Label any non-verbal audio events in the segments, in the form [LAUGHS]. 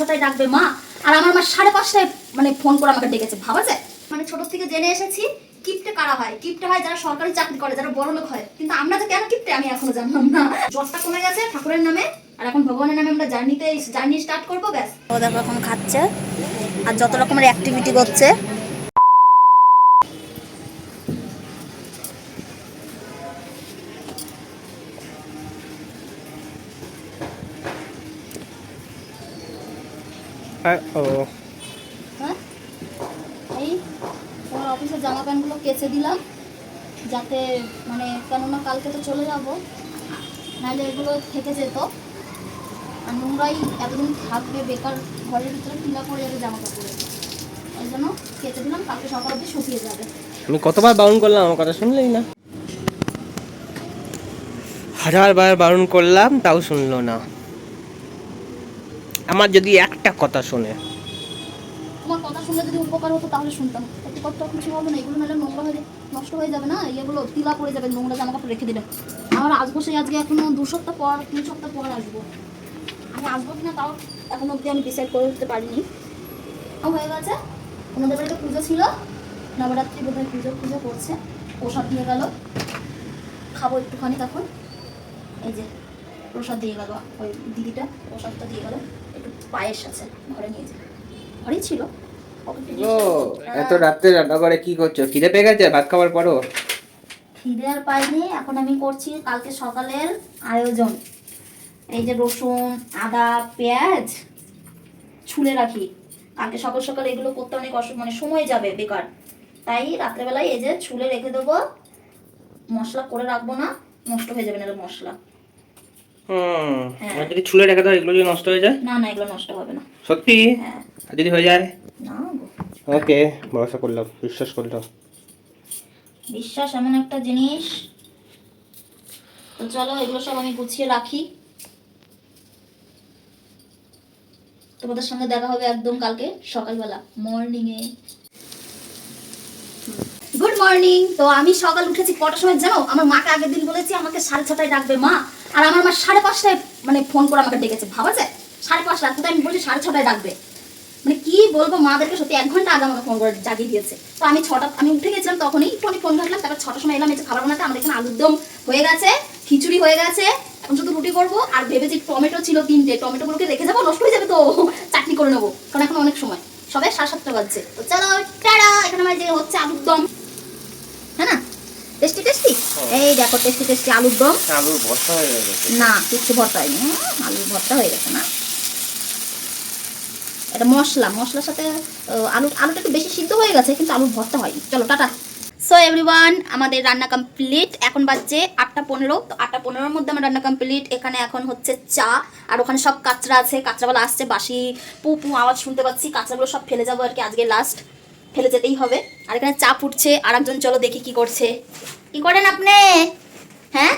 ছটায় ডাকবে মা। আর আমার মা সাড়ে পাঁচটায় মানে ফোন করে আমাকে ডেকেছে ভাবা যায়? মানে ছোট থেকে জেনে এসেছি কিপটে কারা হয়? কিপটে হয় যারা সরকারি চাকরি করে যারা বড় লোক হয়। কিন্তু আমরা তো কেন কিপটে? আমি এখনও জানলাম না। জ্বরটা কমে গেছে ঠাকুরের নামে আর এখন ভগবানের নামে আমরা জার্নিতে জার্নি স্টার্ট করব ব্যাস। ও দেখো এখন খাচ্ছে আর যত রকমের অ্যাক্টিভিটি করছে ও হ্যাঁ? এই তোমার অফিসের জামা প্যান্টগুলো কেচে দিলাম যাতে মানে কেননা কালকে তো চলে যাব। নাহলে এগুলো থেকে যেত। আর নোংরাই এতদিন থাকবে বেকার ঘরের ভিতরে ফিলা পড়ে যাবে জামা কাপড়ে ওই জন্য কেচে দিলাম কালকে সকাল শুকিয়ে যাবে। আমি কতবার বারণ করলাম আমার কথা শুনলেই না। হাজার বার বারণ করলাম তাও শুনলো না। আমার যদি কথা শোনে। তোমার কথা শুনলে যদি উপকার হতো তাহলে শুনতাম। উপকার তো কিছু হবে না, এগুলো নাহলে নোংরা হয়ে নষ্ট হয়ে যাবে না, এগুলো তিলা পড়ে যাবে, নোংরা জামা কাপড় রেখে দিলে। আমার আসব সেই আজকে এখনও দু সপ্তাহ পর, তিন সপ্তাহ পর আসব। আমি আসব কিনা তাও এখন অবধি আমি ডিসাইড করে উঠতে পারিনি। হয়ে গেছে, ওনাদের বাড়িতে পুজো ছিল, নবরাত্রি বোধহয় পুজো পুজো করছে, প্রসাদ দিয়ে গেল। খাব একটুখানি তখন। এই যে, প্রসাদ দিয়ে গেল, ওই দিদিটা প্রসাদটা দিয়ে গেল। একটু পায়েস আছে ঘরে নিয়ে ঘরেই ছিল। ও এত রাত্রে রান্না করে কি করছ? খিদে পেয়ে গেছে? ভাত খাবার পরও খিদে আর পাইনি এখন আমি করছি কালকে সকালের আয়োজন। এই যে রসুন আদা পেঁয়াজ ছুলে রাখি। কালকে সকাল সকাল এগুলো করতে অনেক মানে সময় যাবে বেকার। তাই রাত্রেবেলায় এই যে ছুলে রেখে দেবো। মশলা করে রাখব না নষ্ট হয়ে যাবে না মশলা। হুম হ্যাঁ। আর যদি ছুলে রেখে দাও এগুলো যদি নষ্ট হয়ে যায়? না না এগুলো নষ্ট হবে না। সত্যি? হ্যাঁ। আর যদি হয়ে যায়? না ওকে ভরসা করলাম বিশ্বাস করলাম। বিশ্বাস এমন একটা জিনিস। তো চলো এগুলো সব আমি গুছিয়ে রাখি। তোমাদের সঙ্গে দেখা হবে একদম কালকে সকালবেলা মর্নিংয়ে গুড মর্নিং তো আমি সকাল উঠেছি কটার সময় জানো? আমার মাকে আগের দিন বলেছি আমাকে সাড়ে ছটায় ডাকবে মা। আর আমার মা সাড়ে পাঁচটায় মানে ফোন করে আমাকে ডেকেছে, ভাবা যায়? সাড়ে পাঁচটা, কোথায়? আমি বলছি সাড়ে ছটায় ডাকবে। মানে কি বলব, মাদেরকে সত্যি এক ঘণ্টা আগে আমাকে ফোন করে জাগিয়ে দিয়েছে। তো আমি ছটা, আমি উঠে গেছিলাম তখনই, একটু ফোন ঘাটলাম, তারপর ছটার সময় এলাম যে খাবার বানাতে, আমাদের এখানে আলুর দম হয়ে গেছে, খিচুড়ি হয়ে গেছে। এখন শুধু রুটি করব, আর ভেবেছি টমেটো ছিল তিনটে, টমেটোগুলোকে রেখে যাব, নষ্ট হয়ে যাবে তো, চাটনি করে নেব, কারণ এখন অনেক সময়। সবাই সাড়ে সাতটা বাজছে। তো চলো, টাটা! এখানে আমার যে হচ্ছে আলুর দম হ্যাঁ না? টেস্টি? এই দেখো টেস্টি টেস্টি আলুর দম। আলুর বর্ষা হয়ে গেছে। না কিচ্ছু ভর্তা হয়নি আলুর ভর্তা হয়ে গেছে না? এটা মশলা মশলার সাথে আহ, আলু আলুটা একটু বেশি সিদ্ধ হয়ে গেছে কিন্তু আলুর ভর্তা হয়নি। চলো টাটা। সো এভরিওয়ান আমাদের রান্না কমপ্লিট এখন বাজছে আটটা পনেরো। তো আটটা পনেরোর মধ্যে আমার রান্না কমপ্লিট এখানে এখন হচ্ছে চা আর ওখানে সব কাঁচরা আছে। কাঁচরাওয়ালা আসছে বাসি পু পু আওয়াজ শুনতে পাচ্ছি। কাঁচরাগুলো সব ফেলে যাব আর কি আজকে লাস্ট ফেলে যেতেই হবে। আর এখানে চা ফুটছে আর একজন চলো দেখি কি করছে। কি করেন আপনি? হ্যাঁ?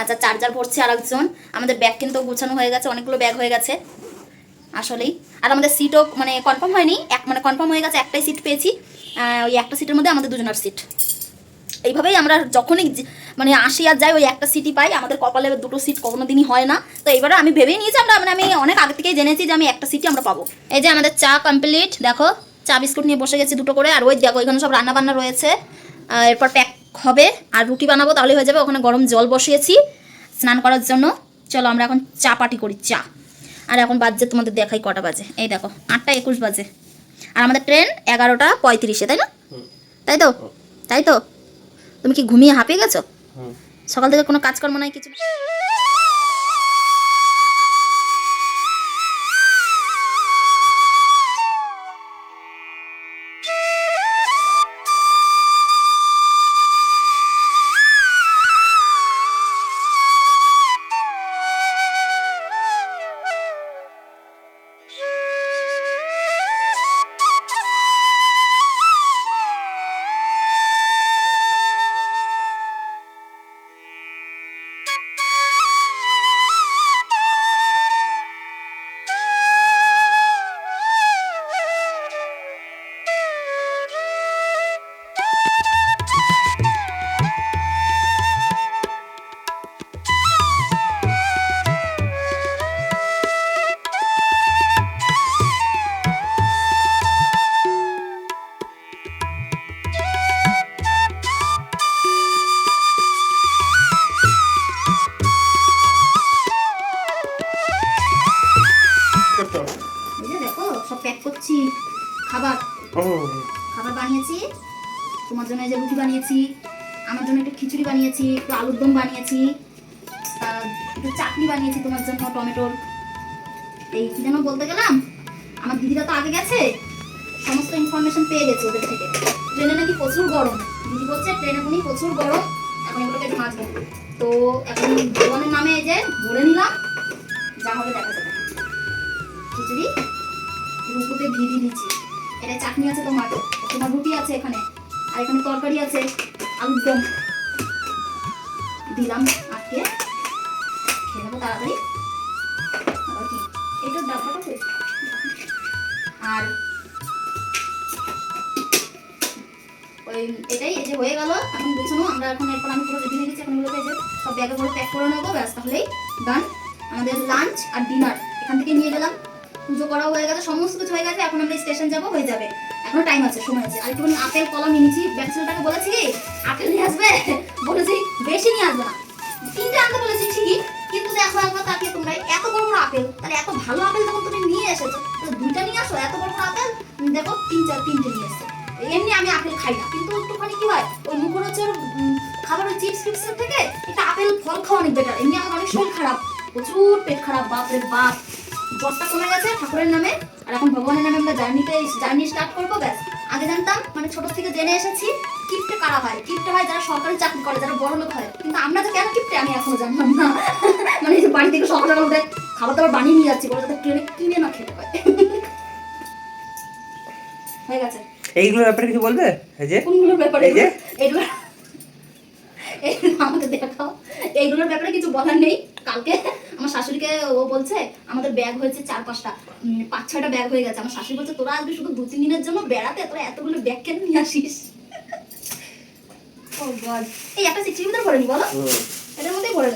আচ্ছা চার্জার পড়ছে আর একজন আমাদের ব্যাগ কিন্তু গুছানো হয়ে গেছে অনেকগুলো ব্যাগ হয়ে গেছে আসলেই। আর আমাদের সিটও মানে কনফার্ম হয়নি এক মানে কনফার্ম হয়ে গেছে একটাই সিট পেয়েছি। ওই একটা সিটের মধ্যে আমাদের দুজনের সিট এইভাবেই আমরা যখনই মানে আসি আর যাই ওই একটা সিটই পাই। আমাদের কপালে দুটো সিট কোনো দিনই হয় না। তো এবারে আমি ভেবেই নিয়েছি আমরা মানে আমি অনেক আগে থেকেই জেনেছি যে আমি একটা সিটই আমরা পাবো। এই যে আমাদের চা কমপ্লিট দেখো। চা বিস্কুট নিয়ে বসে গেছি দুটো করে আর ওই দেখো এখানে সব রান্না বান্না রয়েছে এরপর প্যাক হবে আর রুটি বানাবো তাহলে হয়ে যাবে। ওখানে গরম জল বসিয়েছি স্নান করার জন্য। চলো আমরা এখন চা পাটি করি চা। আর এখন বাজছে তোমাদের দেখাই কটা বাজে। এই দেখো আটটা একুশ বাজে। আর আমাদের ট্রেন এগারোটা পঁয়ত্রিশে তাই না? তাই তো? তাই তো? তুমি কি ঘুমিয়ে হাঁপিয়ে গেছো? সকাল থেকে কোনো কাজকর্ম নাই কিছু বানিয়েছি, আমার জন্য একটু খিচুড়ি বানিয়েছি, একটু আলুর দম বানিয়েছি একটু চাটনি বানিয়েছি তোমার জন্য, টমেটোর। এই কি যেন বলতে গেলাম? আমার দিদিরা তো আগে গেছে। সমস্ত ইনফরমেশন পেয়ে গেছে ওদের থেকে। ট্রেনে নাকি প্রচুর গরম। দিদি বলছে, ট্রেনে উনি প্রচুর গরম। এখন এগুলোকে ভাজবো তো এখন ভগবানের নামে এই যে ভরে নিলাম, যা হবে দেখা যাবে। খিচুড়ি, রুপুতে দিয়ে দিচ্ছি। এটা চাটনি আছে তোমার তোমার রুটি আছে এখানে। আর এখানে তরকারি আছে, আলুর দিলাম আজকে খেয়ে নেব তাড়াতাড়ি। আবার কি? কই? আর ওই এটাই, এই যে হয়ে গেল। এখন গুছানো। আমরা এখন এরপর আমি পুরো রেডি হয়ে গেছি। এখন এগুলোকে যে সব ব্যাগে করে প্যাক করে নেব। ব্যাস, তাহলেই ডান আমাদের লাঞ্চ আর ডিনার এখান থেকে নিয়ে গেলাম। পুজো করাও হয়ে গেছে, সমস্ত কিছু হয়ে গেছে। এখন আমরা স্টেশন যাব, হয়ে যাবে। এখনও টাইম আছে, সময় আছে। আর একটুখানি আপেল, কলা নিয়ে নিচ্ছি বলেছি কি, আপেল নিয়ে আসবে? বলেছি, বেশি নিয়ে আসবে না। তিনটে আনতে বলেছি ঠিকই, কিন্তু দেখো একবার তাকে তোমরা, এত বড় বড় আপেল, তাহলে এত ভালো আপেল যখন তুমি নিয়ে এসেছ দুইটা নিয়ে আসো, এত বড় বড় আপেল দেখো তিন চার, তিনটে নিয়ে এসছো। এমনি আমি আপেল খাই না, কিন্তু একটুখানি কি হয়, ওই মুখরোচের খাবার ওই চিপস টিপসের থেকে, একটা আপেল ফল খাওয়া অনেক বেটার এমনি আমার অনেক শরীর খারাপ, প্রচুর পেট খারাপ, বাপরে বাপ। জ্বরটা কমে গেছে ঠাকুরের নামে। আর এখন ভগবানের নামে আমরা জার্নিতে জার্নি স্টার্ট করব ব্যাস। আগে জানতাম মানে ছোট থেকে জেনে এসেছি কিপটে কারা হয়? কিপ্টে হয় যারা সরকারি চাকরি করে যারা বড় লোক হয়। কিন্তু আমরা তো কেন কিপটে আমি এখনও জানলাম না। [LAUGHS] মানে এই যে বাড়ি থেকে সকাল সকাল উঠে খাবার দাবার বানিয়ে নিয়ে যাচ্ছি বলে যাতে ট্রেনে কিনে না খেতে হয় [LAUGHS] হয়ে গেছে। এইগুলোর ব্যাপারে কিছু বলবে? এই যে? কোনগুলোর ব্যাপারে? এই যে? এগুলো [LAUGHS] এগুলো আমাকে দেখাও। এইগুলোর ব্যাপারে কিছু বলার নেই কালকে। আমার শাশুড়িকে ও বলছে আমাদের ব্যাগ হয়েছে চার পাঁচটা। পাঁচ ছয়টা ব্যাগ হয়ে গেছে। আমার শাশুড়ি বলছে তোরা আসবি শুধু দু তিন দিনের জন্য বেড়াতে? তোরা এতগুলো ব্যাগ কেন নিয়ে আসিস? ও গড এই একটা সিক্সটির ভিতরে ভরে নি বলো? এটার মধ্যেই ভরে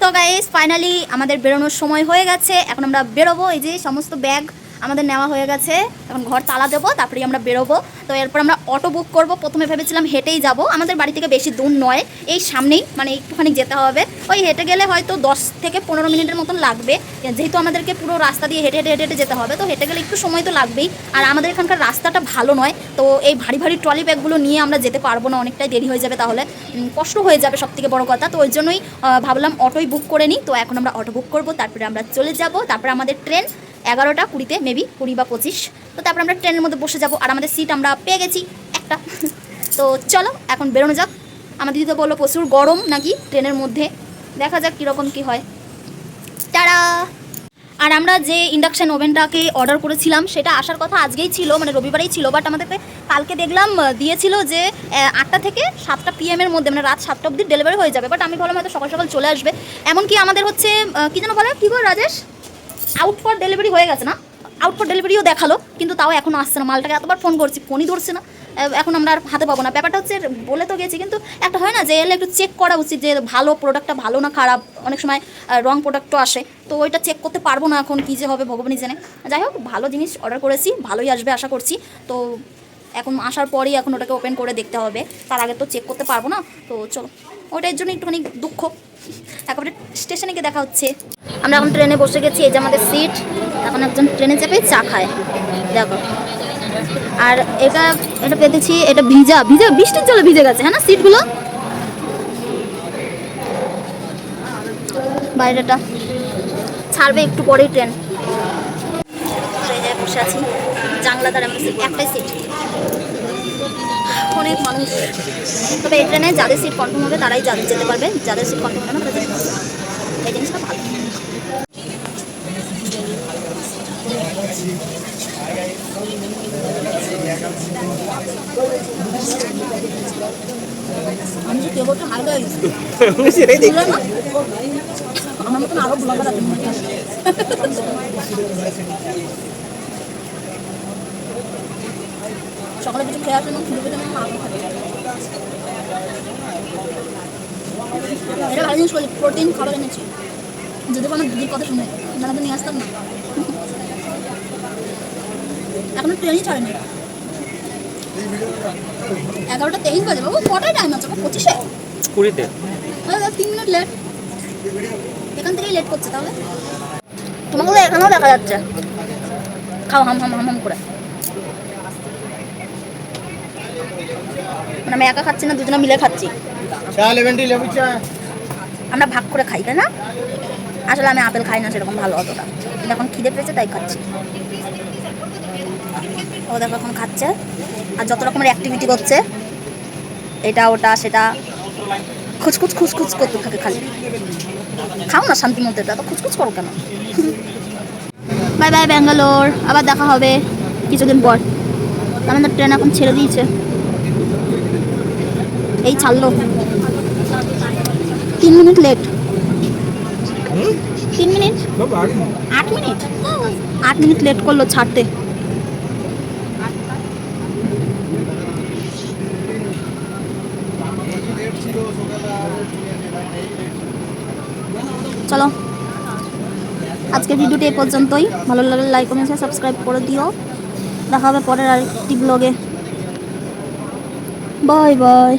তো গাইস ফাইনালি আমাদের বেরোনোর সময় হয়ে গেছে। এখন আমরা বেরোবো এই যে সমস্ত ব্যাগ আমাদের নেওয়া হয়ে গেছে। এখন ঘর তালা দেবো, তারপরেই আমরা বেরোবো। তো এরপর আমরা অটো বুক করব। প্রথমে ভেবেছিলাম হেঁটেই যাব। আমাদের বাড়ি থেকে বেশি দূর নয়। এই সামনেই মানে একটুখানি যেতে হবে। ওই হেঁটে গেলে হয়তো দশ থেকে পনেরো মিনিটের মতন লাগবে। যেহেতু আমাদেরকে পুরো রাস্তা দিয়ে হেঁটে হেঁটে হেঁটে হেঁটে যেতে হবে, তো হেঁটে গেলে একটু সময় তো লাগবেই। আর আমাদের এখানকার রাস্তাটা ভালো নয়। তো এই ভারী ভারী ট্রলি ব্যাগগুলো নিয়ে আমরা যেতে পারব না। অনেকটাই দেরি হয়ে যাবে তাহলে। কষ্ট হয়ে যাবে সব থেকে বড় কথা। তো ওই জন্যই ভাবলাম অটোই বুক করে নিই। তো এখন আমরা অটো বুক করব, তারপরে আমরা চলে যাব। তারপরে আমাদের ট্রেন এগারোটা কুড়িতে মেবি কুড়ি বা পঁচিশ। তো তারপরে আমরা ট্রেনের মধ্যে বসে যাব আর আমাদের সিট আমরা পেয়ে গেছি একটা। তো চলো, এখন বেরোনো যাক। আমার দিদি তো বলল প্রচুর গরম নাকি ট্রেনের মধ্যে। দেখা যাক কীরকম কী হয়। তারা আর আমরা যে ইন্ডাকশান ওভেনটাকে অর্ডার করেছিলাম, সেটা আসার কথা আজকেই ছিল মানে রবিবারেই ছিল বাট আমাদেরকে কালকে দেখলাম, দিয়েছিল যে আটটা থেকে সাতটা পিএম এর মধ্যে মানে রাত সাতটা অবধি ডেলিভারি হয়ে যাবে। বাট আমি ভাবলাম হয়তো সকাল সকাল চলে আসবে। এমনকি আমাদের হচ্ছে কী যেন বলে, কী বল রাজেশ? আউট ফর ডেলিভারি হয়ে গেছে না? আউট ফর ডেলিভারিও দেখাল, কিন্তু তাও এখনও আসছে না। মালটাকে এতবার ফোন করছি ফোনই ধরছে না। এখন আমরা আর হাতে পাবো না। ব্যাপারটা হচ্ছে, বলে তো গেছি, কিন্তু একটা হয় না যে এলে একটু চেক করা উচিত যে ভালো প্রোডাক্টটা ভালো না খারাপ। অনেক সময় রং প্রোডাক্টও আসে। তো ওইটা চেক করতে পারব না এখন, কী যে হবে ভগবানই জেনে। যাই হোক, ভালো জিনিস অর্ডার করেছি, ভালোই আসবে আশা করছি। তো এখন আসার পরেই এখন ওটাকে ওপেন করে দেখতে হবে। তার আগে তো চেক করতে পারব না। তো চলো ওটার জন্য একটুখানি দুঃখ। একেবারে স্টেশনে গিয়ে দেখা হচ্ছে। আমরা এখন ট্রেনে বসে গেছি, এই যে আমাদের সিট এখন একজন ট্রেনে চেপে চা খায়। দেখো। আর এটা এটা পেতেছি, এটা ভিজা ভিজা, বৃষ্টির জলে ভিজে গেছে হ্যাঁ না সিটগুলো বাইরেটা। ছাড়বে একটু পরেই ট্রেন। বসে আছি জানলা দ্বারা আমরা একটাই সিট অনেক মানুষ। তবে এই ট্রেনে যাদের সিট কনফার্ম হবে, তারাই যা- যেতে পারবে। যাদের সিট কনফার্ম হবে না। এই জিনিসটা আমি যে সেটাই দেখি আমার মতন আরও ব্লগার আছে সকালে কিছু খেয়ে আসলে খিদে পেতে এটা ভালো জিনিস প্রোটিন খাবার এনেছি যদি আমার দিদির কথা শুনে না। তো নিয়ে আসতাম না এখনও ট্রেনই ছাড়েনি এগারোটা তেইশ বাজে বাবু কটায় টাইম আছে পঁচিশে? কুড়িতে। আরে তিন মিনিট লেট এখান থেকেই লেট করছে তাহলে। তোমাকে তো এখানেও দেখা যাচ্ছে। খাও হাম হাম হাম হাম করে। মানে আমি একা খাচ্ছি না দুজনে মিলে খাচ্ছি। আমরা ভাগ করে খাই তাই না? আসলে আমি আপেল খাই না সেরকম ভালো অতটা। কিন্তু এখন খিদে পেয়েছে তাই খাচ্ছি। ও দেখো এখন খাচ্ছে। আর যত রকমের অ্যাক্টিভিটি করছে এটা ওটা সেটা খুচখুচ খুচখুচ করতে থাকে খালি। খাও না শান্তি এটা তো খুচখুচ করো কেন? বাই বাই ব্যাঙ্গালোর আবার দেখা হবে কিছুদিন পর। আমাদের ট্রেন এখন ছেড়ে দিয়েছে। এই ছাড়লো। তিন মিনিট লেট তিন মিনিট? আট মিনিট। আট মিনিট? লেট করল ছাড়তে। চলো। আজকে ভিডিওটি এই পর্যন্তই। ভালো লাগলে লাইক কমেন্ট সাবস্ক্রাইব করে দিও। দেখা হবে পরের আরেকটি ব্লগে বাই বাই